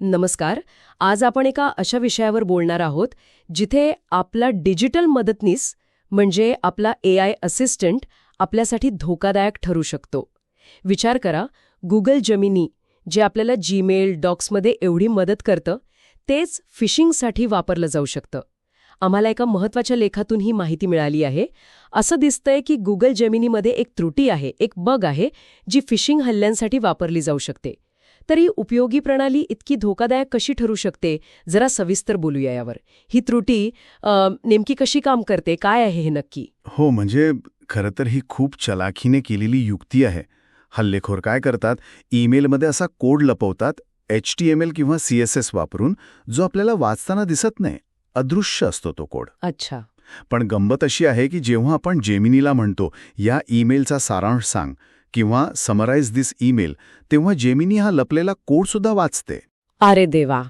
नमस्कार. आज आपण एका अशा विषयावर बोलणार आहोत जिथे आपला डिजिटल मदतनीस म्हणजे आपला ए आय असिस्टंट आपल्यासाठी धोकादायक ठरू शकतो. विचार करा गुगल जमिनी जे आपल्याला जीमेल डॉक्समध्ये एवढी मदत करतं तेच फिशिंगसाठी वापरलं जाऊ शकतं. आम्हाला एका महत्त्वाच्या लेखातून ही माहिती मिळाली आहे. असं दिसतंय की गुगल जमिनीमध्ये एक त्रुटी आहे एक बग आहे जी फिशिंग हल्ल्यांसाठी वापरली जाऊ शकते. तर उपयोगी प्रणाली इतकी धोकादायक कशी ठरू शकते? जरा सविस्तर बोलूया यावर. ही त्रुटी नेमकी कशी काम करते? काय आहे हे नक्की? हो म्हणजे खरं तर ही खूप चलाखीने केलेली युक्ती आहे. हल्लेखोर काय करतात? ईमेलमध्ये असा कोड लपवतात एच टी एम एल किंवा सी एस एस वापरून जो आपल्याला वाचताना दिसत नाही. अदृश्य असतो तो कोड. अच्छा. पण गंमत अशी आहे की जेव्हा आपण जेमिनीला म्हणतो या ईमेलचा सारांश सांग किंवा समराईज दिस ईमेल तेव्हा जेमिनी हा लपलेला कोडसुद्धा वाचते. अरे देवा.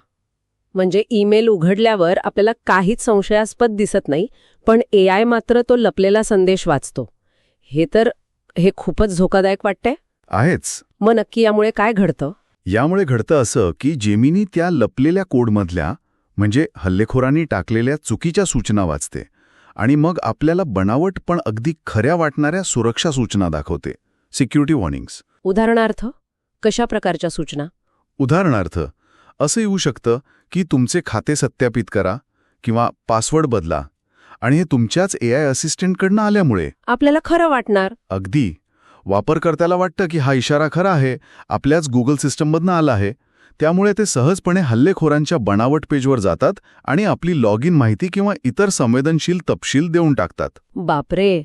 म्हणजे ईमेल उघडल्यावर आपल्याला काहीच संशयास्पद दिसत नाही पण ए आय मात्र तो लपलेला संदेश वाचतो. हे तर हे खूपच धोकादायक वाटतंय. आहेच. मग नक्की यामुळे काय घडतं? यामुळे घडतं असं की जेमिनी त्या लपलेल्या कोडमधल्या म्हणजे हल्लेखोरांनी टाकलेल्या चुकीच्या सूचना वाचते आणि मग आपल्याला बनावट पण अगदी खऱ्या वाटणाऱ्या सुरक्षा सूचना दाखवते. Security warnings. उदाहरणार्थ कशा प्रकारच्या सूचना? उदाहरणार्थ असं येऊ शकतं की तुमचे खाते सत्यापित करा किंवा पासवर्ड बदला आणि हे तुमच्याच ए आय असिस्टंटकडनं आल्यामुळे. आपल्याला खरं वाटणार. अगदी. वापरकर्त्याला वाटतं की हा इशारा खरा आहे आपल्याच गुगल सिस्टममधनं आला आहे. त्यामुळे ते सहजपणे हल्लेखोरांच्या बनावट पेजवर जातात आणि आपली लॉग इन माहिती किंवा इतर संवेदनशील तपशील देऊन टाकतात. बापरे!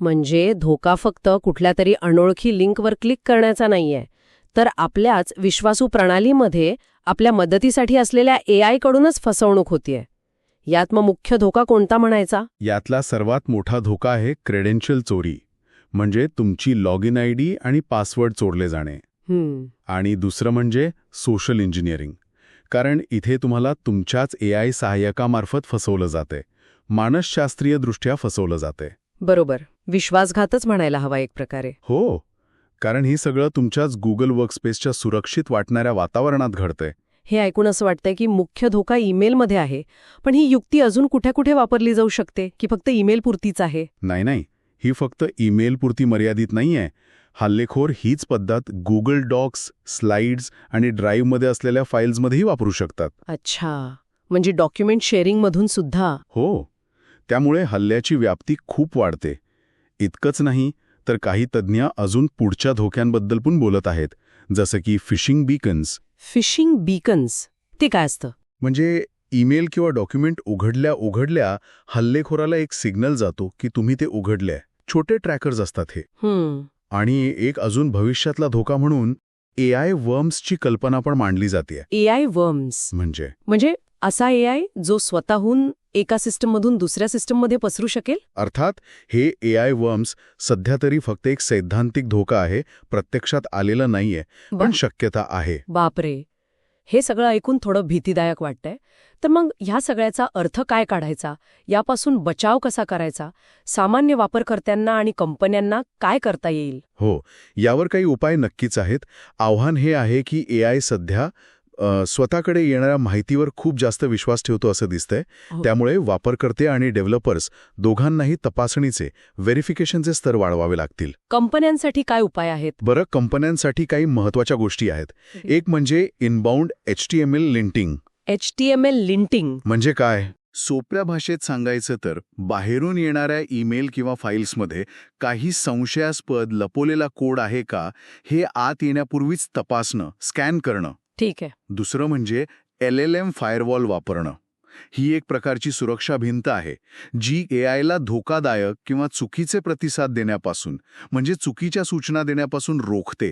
म्हणजे धोका फक्त कुठल्या तरी अनोळखी लिंकवर क्लिक करण्याचा नाहीये. तर आपल्याच विश्वासू प्रणालीमध्ये आपल्या मदतीसाठी असलेल्या ए आय कडूनच फसवणूक होतीये. यात मग मुख्य धोका कोणता म्हणायचा? यातला सर्वात मोठा धोका आहे क्रेडेन्शियल चोरी म्हणजे तुमची लॉग इन आय डी आणि पासवर्ड चोरले जाणे. आणि दुसरं म्हणजे सोशल इंजिनिअरिंग कारण इथे तुम्हाला तुमच्याच ए आय सहाय्यकामार्फत फसवलं जाते. मानसशास्त्रीयदृष्ट्या फसवलं जाते. बरोबर. विश्वासघातच म्हणायला हवा एक प्रकारे. हो कारण ही सगळं तुमच्याच गुगल वर्कस्पेसच्या सुरक्षित वाटणाऱ्या वातावरणात घडतंय. हे ऐकून असं वाटतंय की मुख्य धोका ईमेलमध्ये आहे पण ही युक्ती अजून कुठे कुठे वापरली जाऊ शकते की फक्त ईमेल पुरतीच आहे? नाही नाही ही फक्त ईमेलपुरती मर्यादित नाहीये. हल्लेखोर हीच पद्धत गुगल डॉक्स स्लाइड्स आणि ड्राईव्हमध्ये असलेल्या फाईल्समध्येही वापरू शकतात. अच्छा म्हणजे डॉक्युमेंट शेअरिंगमधून सुद्धा? हो त्यामुळे हल्ल्याची व्याप्ती खूप वाढते. इतकंच नाही तर काही तज्ज्ञ अजून पुढच्या धोक्यांबद्दल पण बोलत आहेत जसं की फिशिंग बीकन्स. Fishing Bacon's? ते काय असतं? म्हणजे ईमेल किंवा डॉक्युमेंट उघडल्या उघडल्या हल्लेखोराला एक सिग्नल जातो की तुम्ही ते उघडले छोटे ट्रॅकर्स असतात हे. आणि एक अजून भविष्यातला धोका म्हणून ए आय वर्म्सची कल्पना पण मांडली जाते ए आय वर्म्स. म्हणजे? म्हणजे असा ए आय जो स्वतःहून एका सिस्टममधून दुसऱ्या सिस्टममध्ये पसरू शकेल? अर्थात हे ए आय वर्म्स सध्या तरी फक्त एक सैद्धांतिक धोका आहे प्रत्यक्षात आलेलं नाहीये पण शक्यता आहे. बापरे. हे सगळं ऐकून थोडं भीतीदायक वाटतंय. तर मग ह्या सगळ्याचा अर्थ काय काढायचा? यापासून बचाव कसा करायचा? सामान्य वापरकर्त्यांना आणि कंपन्यांना काय करता येईल? हो यावर काही उपाय नक्कीच आहेत. आव्हान हे आहे की ए आय सध्या स्वतःकडे येणाऱ्या माहितीवर खूप जास्त विश्वास ठेवतो असं दिसतंय. हो. त्यामुळे वापरकर्ते आणि डेव्हलपर्स दोघांनाही तपासणीचे व्हेरिफिकेशनचे स्तर वाढवावे लागतील. कंपन्यांसाठी काय उपाय आहेत? बरं कंपन्यांसाठी काही महत्त्वाच्या गोष्टी आहेत. एक म्हणजे inbound H T M L linting H T M L linting म्हणजे काय? सोप्या भाषेत सांगायचं तर बाहेरून येणाऱ्या ईमेल किंवा फाईल्समध्ये काही संशयास्पद लपवलेला कोड आहे का हे आत येण्यापूर्वीच तपासणं स्कॅन करणं. ठीक आहे. दुसरं म्हणजे एल एल एम फायरवॉल वापरणं. ही एक प्रकारची सुरक्षा भिंत आहे जी ए आयला धोकादायक किंवा चुकीचे प्रतिसाद देण्यापासून म्हणजे चुकीच्या सूचना देण्यापासून रोखते.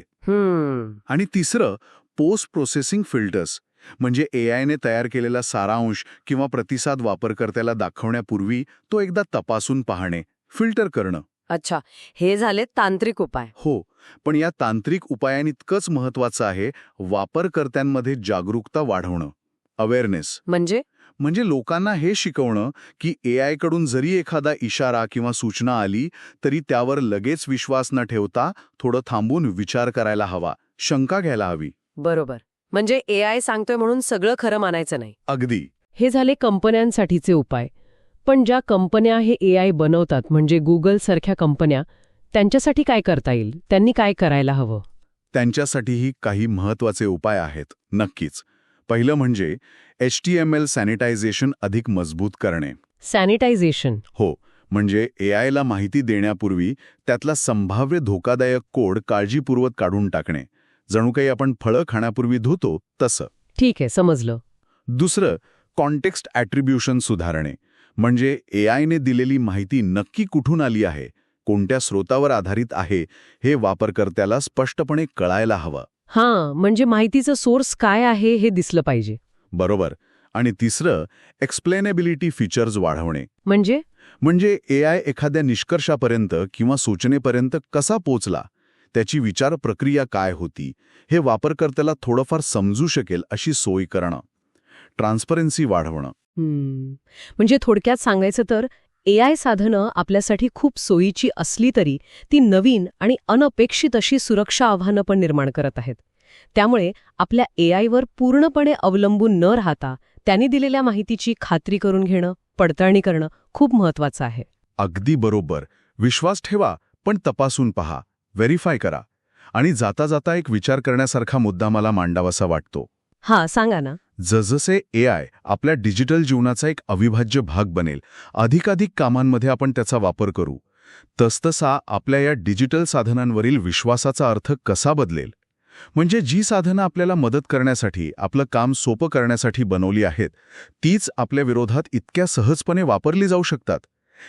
आणि तिसरं पोस्ट प्रोसेसिंग फिल्टर्स म्हणजे ए आयने तयार केलेला सारांश किंवा प्रतिसाद वापरकर्त्याला दाखवण्यापूर्वी तो एकदा तपासून पाहणे फिल्टर करणं. अच्छा हे झाले तांत्रिक उपाय. हो पण या तांत्रिक उपायांइतकंच महत्वाचं आहे वापरकर्त्यांमध्ये जागरूकता वाढवणं. अवेअरनेस म्हणजे? म्हणजे लोकांना हे शिकवणं की ए आयकडून जरी एखादा इशारा किंवा सूचना आली तरी त्यावर लगेच विश्वास न ठेवता थोडं थांबून विचार करायला हवा शंका घ्यायला हवी. बरोबर. म्हणजे ए आय सांगतोय म्हणून सगळं खरं मानायचं नाही. अगदी. हे झाले कंपन्यांसाठीचे उपाय. पण ज्या कंपन्या हे ए बनवतात म्हणजे गुगल सारख्या कंपन्या त्यांच्यासाठी काय करता येईल? त्यांनी काय करायला हवं? त्यांच्यासाठीही काही महत्त्वाचे उपाय आहेत नक्कीच. पहिलं म्हणजे H T M L sanitization अधिक मजबूत करणे. सॅनिटायझेशन. हो म्हणजे ए आयला माहिती देण्यापूर्वी त्यातला संभाव्य धोकादायक कोड काळजीपूर्वक काढून टाकणे. जणू काही आपण फळं खाण्यापूर्वी धुतो तसं. ठीक आहे समजलं. दुसरं कॉन्टेक्स्ट ॲट्रिब्युशन सुधारणे. म्हणजे ए आयने दिलेली माहिती नक्की कुठून आली आहे? कोणत्या स्रोतावर आधारित आहे हे वापरकर्त्याला स्पष्टपणे कळायला हवं. हां म्हणजे माहितीचं सोर्स काय आहे हे दिसलं पाहिजे. बरोबर. आणि तिसरं एक्सप्लेनेबिलिटी फीचर्स वाढवणे. म्हणजे? म्हणजे ए आय एखाद्या निष्कर्षापर्यंत किंवा सूचनेपर्यंत कसा पोचला त्याची विचार प्रक्रिया काय होती हे वापरकर्त्याला थोडंफार समजू शकेल अशी सोय करणं. ट्रान्सपरन्सी वाढवणं. म्हणजे थोडक्यात सांगायचं तर ए आय साधनं आपल्यासाठी खूप सोयीची असली तरी ती नवीन आणि अनपेक्षित अशी सुरक्षा आव्हानं पण निर्माण करत आहेत. त्यामुळे आपल्या ए आयवर पूर्णपणे अवलंबून न राहता त्यांनी दिलेल्या माहितीची खात्री करून घेणं पडताळणी करणं खूप महत्वाचं आहे. अगदी बरोबर. विश्वास ठेवा पण तपासून पहा व्हेरीफाय करा आणि जाता जाता एक विचार करण्यासारखा मुद्दा मला मांडावासा वाटतो. हा सांगा ना. जसजसे ए आय आपल्या डिजिटल जीवनाचा एक अविभाज्य भाग बनेल अधिकाधिक कामांमध्ये आपण त्याचा वापर करू. तसतसा आपल्या या डिजिटल साधनांवरील विश्वासाचा अर्थ कसा बदलेल? म्हणजे जी साधनं आपल्याला मदत करण्यासाठी आपलं काम सोपं करण्यासाठी बनवली आहेत तीच आपल्या विरोधात इतक्या सहजपणे वापरली जाऊ शकतात?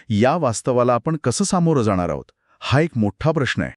या वास्तवाला आपण कसं सामोरं जाणार आहोत? हा एक मोठा प्रश्न आहे.